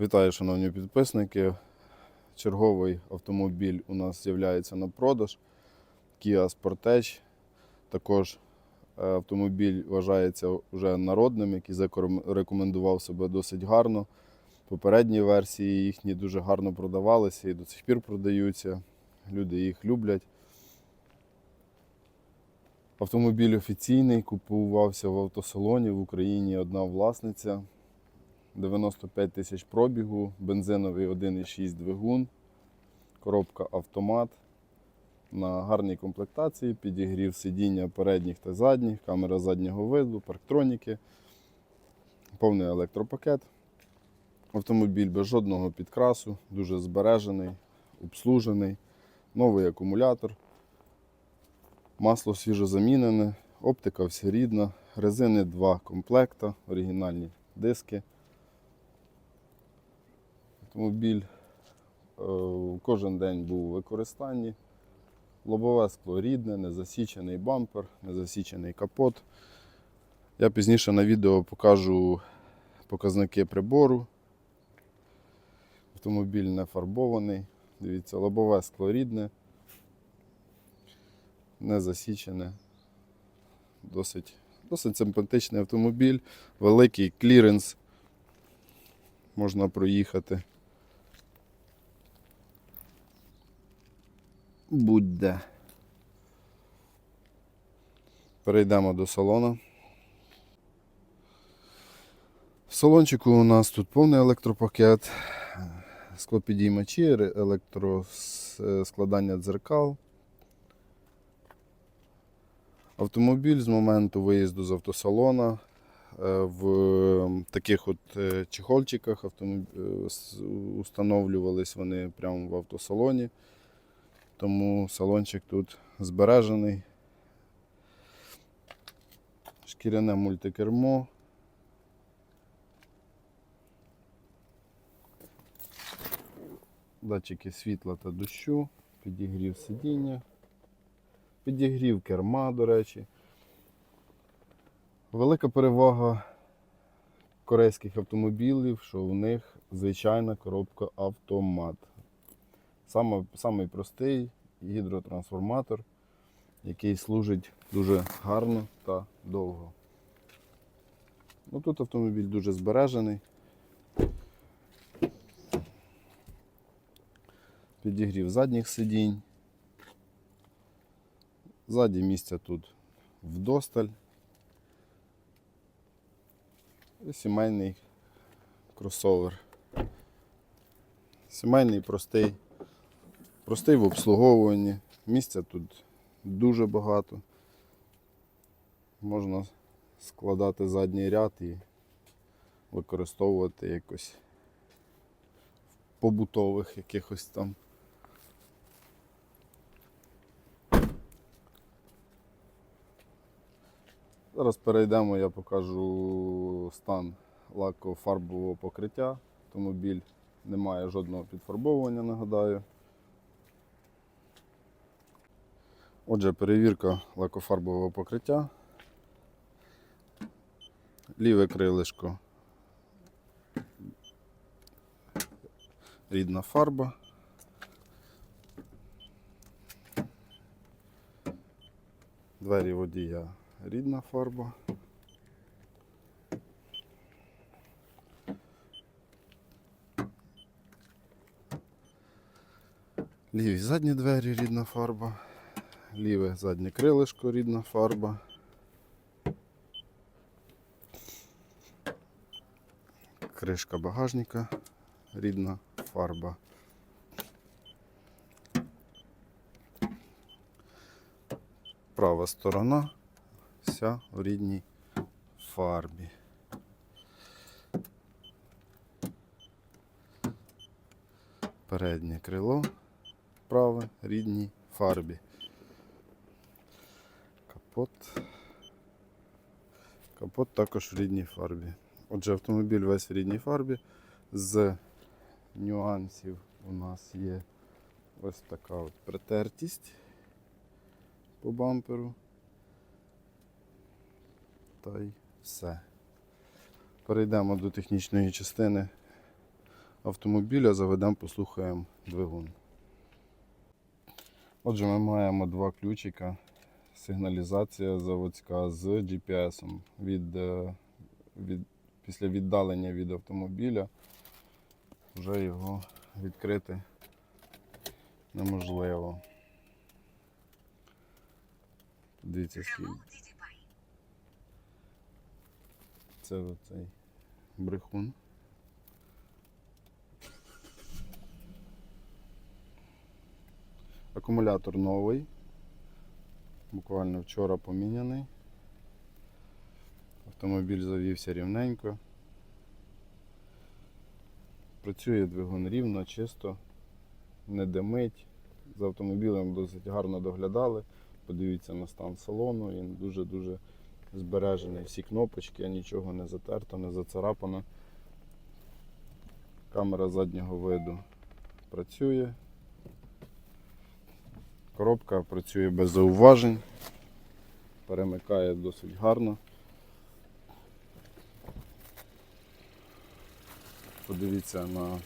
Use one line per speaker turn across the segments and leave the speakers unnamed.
Вітаю, шановні підписники. Черговий автомобіль у нас з'являється на продаж. Kia Sportage. Також е, автомобіль вважається вже народним, який зарекомендував себе досить гарно. Попередні версії їхні дуже гарно продавалися і до сих пір продаються. Люди їх люблять. Автомобіль офіційний, купувався в автосалоні в Україні одна власниця. 95 тисяч пробігу, бензиновий 1,6 двигун, коробка автомат на гарній комплектації, підігрів сидіння передніх та задніх, камера заднього виду, парктроніки, повний електропакет. Автомобіль без жодного підкрасу, дуже збережений, обслужений, новий акумулятор, масло свіжо замінене, оптика вся рідна, резини два комплекта, оригінальні диски. Автомобіль е, кожен день був у використанні. Лобове скло рідне, незасічений бампер, незасічений капот. Я пізніше на відео покажу показники прибору. Автомобіль не фарбований. Дивіться, лобове скло рідне, не засічене. Досить, досить симпатичний автомобіль, великий кліренс. Можна проїхати. Будь-де. Перейдемо до салону. В салончику у нас тут повний електропакет, склопідіймачі, електроскладання дзеркал. Автомобіль з моменту виїзду з автосалона е, в таких от е, чехольчиках е, установлювались вони прямо в автосалоні. Тому салончик тут збережений. Шкіряне мультикермо. Датчики світла та дощу, підігрів сидіння, підігрів керма, до речі. Велика перевага корейських автомобілів, що у них звичайна коробка автомат. Саме, самий простий гідротрансформатор, який служить дуже гарно та довго. Ну, тут автомобіль дуже збережений. Підігрів задніх сидінь. Ззаді місця тут вдосталь. І сімейний кросовер. Сімейний простий. Простий в обслуговуванні. Місця тут дуже багато. Можна складати задній ряд і використовувати якось в побутових якихось там. Зараз перейдемо, я покажу стан лакофарбового покриття. Автомобіль не має жодного підфарбовування, нагадаю. Отже, перевірка лакофарбового покриття. Ліве крилишко. Рідна фарба. Двері водія рідна фарба. Ліві задні двері рідна фарба. Ліве заднє крилишко рідна фарба. Кришка багажника рідна фарба. Права сторона вся в рідній фарбі. Переднє крило праве рідній фарбі. Капот. Капот також в рідній фарбі. Отже, автомобіль весь в рідній фарбі. З нюансів у нас є ось така от притертість по бамперу. Та й все. Перейдемо до технічної частини автомобіля, заведемо, послухаємо двигун. Отже, ми маємо два ключика. Сигналізація заводська з GPS. -ом. Від, е, від, після віддалення від автомобіля вже його відкрити неможливо. Дивіться, скільки. Це оцей брехун. Акумулятор новий. Буквально вчора поміняний. Автомобіль завівся рівненько. Працює двигун рівно, чисто, не димить. За автомобілем досить гарно доглядали. Подивіться на стан салону, він дуже-дуже збережений. Всі кнопочки, нічого не затерто, не зацарапано. Камера заднього виду працює. Коробка працює без зауважень, перемикає досить гарно. Подивіться на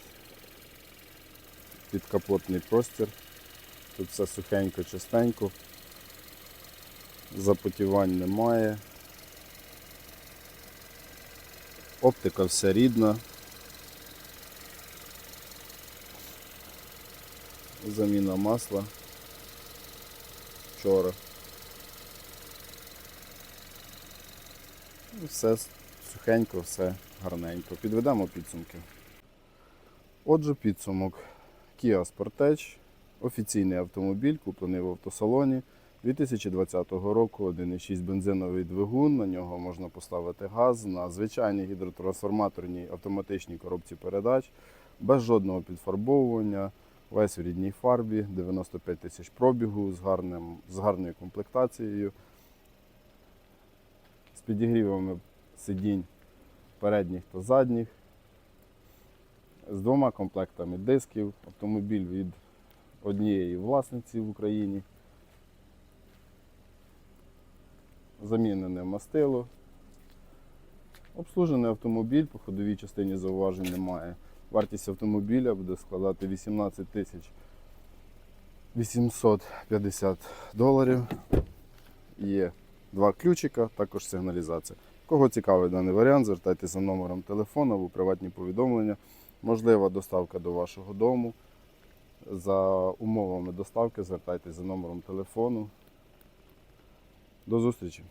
підкапотний простір. Тут все сухенько, чистенько, запотівань немає. Оптика вся рідна. Заміна масла вчора. Ну, Все сухенько, все гарненько. Підведемо підсумки. Отже, підсумок Kia Sportage. Офіційний автомобіль, куплений в автосалоні 2020 року. 1,6 бензиновий двигун. На нього можна поставити газ на звичайній гідротрансформаторній автоматичній коробці передач, без жодного підфарбовування. Весь в рідній фарбі, 95 тисяч пробігу з, гарним, з гарною комплектацією, з підігрівами сидінь передніх та задніх, з двома комплектами дисків, автомобіль від однієї власниці в Україні, замінене мастило. Обслужений автомобіль, по ходовій частині зауважень немає. Вартість автомобіля буде складати 18 тисяч 850 доларів. Є два ключика, також сигналізація. Кого цікавий даний варіант, звертайтеся за номером телефону або приватні повідомлення. Можлива доставка до вашого дому. За умовами доставки звертайтеся за номером телефону. До зустрічі!